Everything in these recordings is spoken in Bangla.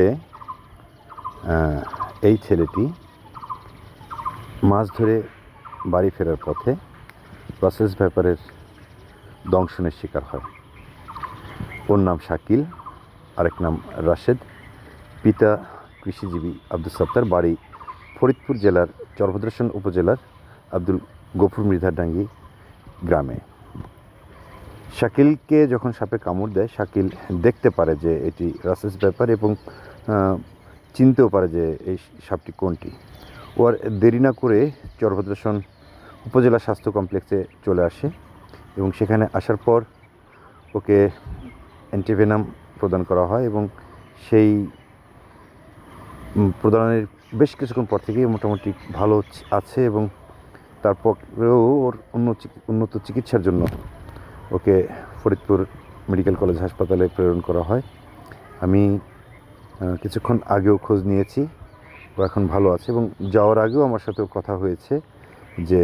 আহ, এই ছেলেটি মাছ ধরে বাড়ি ফেরার পথে প্রসেস ব্যাপারের দংশনের শিকার হয়। ওর নাম শাকিল আরেক নাম রাশেদ। পিতা কৃষিজীবী আব্দুল সত্তার বাড়ি ফরিদপুর জেলার চরভদ্রেশন উপজেলার আব্দুল গফুর মৃধাডাঙ্গি গ্রামে। শাকিলকে যখন সাপে কামড় দেয়, শাকিল দেখতে পারে যে এটি রাসেস ব্যাপার এবং চিনতেও পারে যে এই সাপটি কোনটি। ও আর দেরি না করে চরভদ্রেশন উপজেলা স্বাস্থ্য কমপ্লেক্সে চলে আসে এবং সেখানে আসার পর ওকে অ্যান্টিভেনাম প্রদান করা হয় এবং সেই প্রদানের বেশ কিছুক্ষণ পর থেকেই মোটামুটি ভালো আছে এবং তারপরেও ওর চিকি- উন্নত চিকিৎসার জন্য ওকে ফরিদপুর মেডিকেল কলেজ হাসপাতালে প্রেরণ করা হয়। আমি কিছুক্ষণ আগেও খোঁজ নিয়েছি ও এখন ভালো আছে এবং যাওয়ার আগেও আমার সাথে ওর কথা হয়েছে যে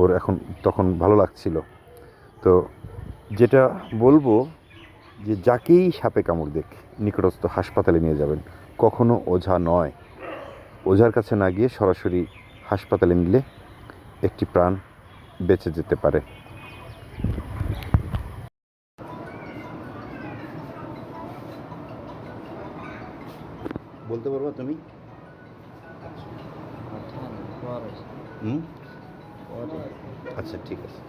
ওর এখন তখন ভালো লাগছিল। তো যেটা বলব যে যাকেই সাপে কামড় দেখ নিকটস্থ হাসপাতালে নিয়ে যাবেন, কখনো ওঝা নয়। ওঝার কাছে না গিয়ে সরাসরি হাসপাতালে নিলে একটি প্রাণ বেঁচে যেতে পারে। বলতে পারবা তুমি? হুম? আচ্ছা ঠিক আছে।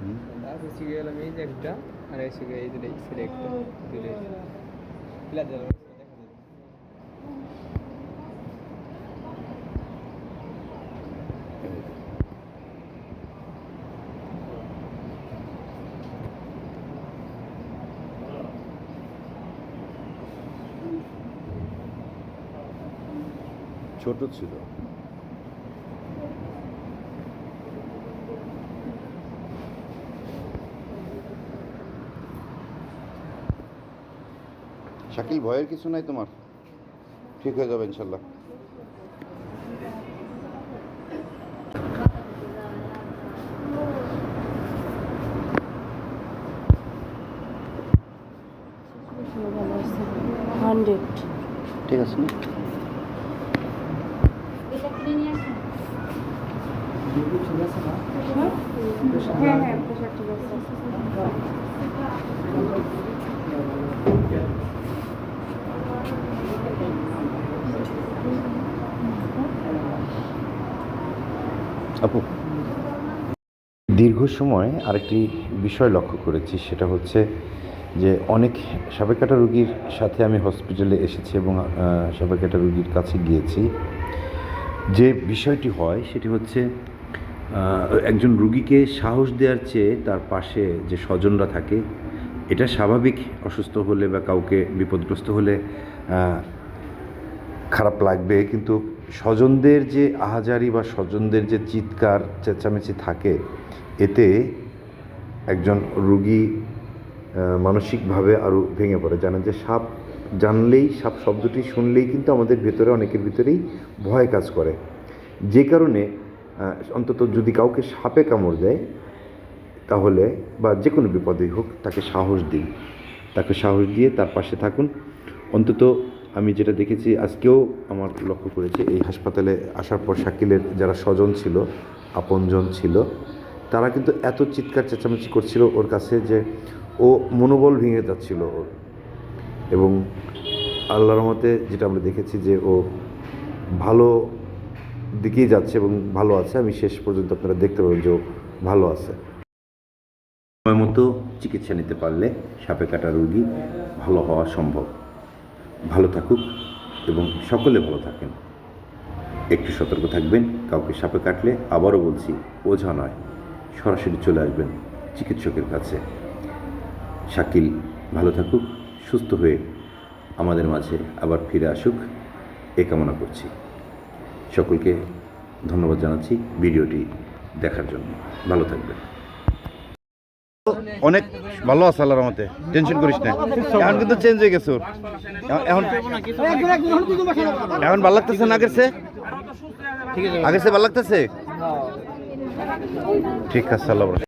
হুম? এসে গেলাম এই যে একটা, আর এসে গেলে এই যে ছেলে একটা ছোট ছিল। শাকিল ভয়ের কিছু নাই তোমার? ঠিক হয়ে যাবে ইনশাল্লাহ। ঠিক আছে আপু, দীর্ঘ সময় আরেকটি বিষয় লক্ষ্য করেছি, সেটা হচ্ছে যে অনেক সাপেকাটা রুগীর সাথে আমি হসপিটালে এসেছি এবং সাপেকাটা রুগীর কাছে গিয়েছি। যে বিষয়টি হয় সেটি হচ্ছে একজন রুগীকে সাহস দেওয়ার চেয়ে তার পাশে যে স্বজনরা থাকে, এটা স্বাভাবিক অসুস্থ হলে বা কাউকে বিপদগ্রস্ত হলে খারাপ লাগবে। কিন্তু স্বজনদের যে আহাজারি বা স্বজনদের যে চিৎকার, চেঁচামেচি থাকে, এতে একজন রুগী মানসিকভাবে আরও ভেঙে পড়ে। জানেন যে সাপ জানলেই সাপ শব্দটি শুনলেই কিন্তু আমাদের ভেতরে, অনেকের ভিতরেই ভয় কাজ করে। যে কারণে অন্তত যদি কাউকে সাপে কামড় দেয়, তাহলে বা যে কোনো বিপদেই হোক, তাকে সাহস দিন। তাকে সাহস দিয়ে তার পাশে থাকুন। অন্তত আমি যেটা দেখেছি, আজকেও আমার লক্ষ্য করেছি, এই হাসপাতালে আসার পর শাকিলের যারা স্বজন ছিল, আপনজন ছিল, তারা কিন্তু এত চিৎকার চেঁচামেচি করছিল ওর কাছে যে ও মনোবল ভেঙে যাচ্ছিল ওর। এবং আল্লাহর রহমতে যেটা আমরা দেখেছি যে ও ভালো দিকেই যাচ্ছে এবং ভালো আছে। আমি শেষ পর্যন্ত আপনারা দেখতে পাবেন যে ও ভালো আছে। সময় মতো চিকিৎসা নিতে পারলে সাপে কাটা রোগী ভালো হওয়া সম্ভব। ভালো থাকুক এবং সকলে ভালো থাকেন। একটু সতর্ক থাকবেন, কাউকে সাপে কাটলে আবারও বলছি, ওঝা নয়, সরাসরি চলে আসবেন চিকিৎসকের কাছে। শাকিল, ভালো থাকুক। সুস্থ হয়ে আমাদের মাঝে আবার ফিরে আসুক, এ কামনা করছি। সকলকে ধন্যবাদ জানাচ্ছি ভিডিওটি দেখার জন্য। ভালো থাকবেন। অনেক ভালো আছে আল্লাহর রহমতে। টেনশন করিস না। এখন কিন্তু চেঞ্জ হয়ে গেছে ওর। এখন এখন ভালো লাগতেছে না আগের চেয়ে আগের চেয়ে ভালো লাগতেছে? ঠিক আছে, আল্লাহ।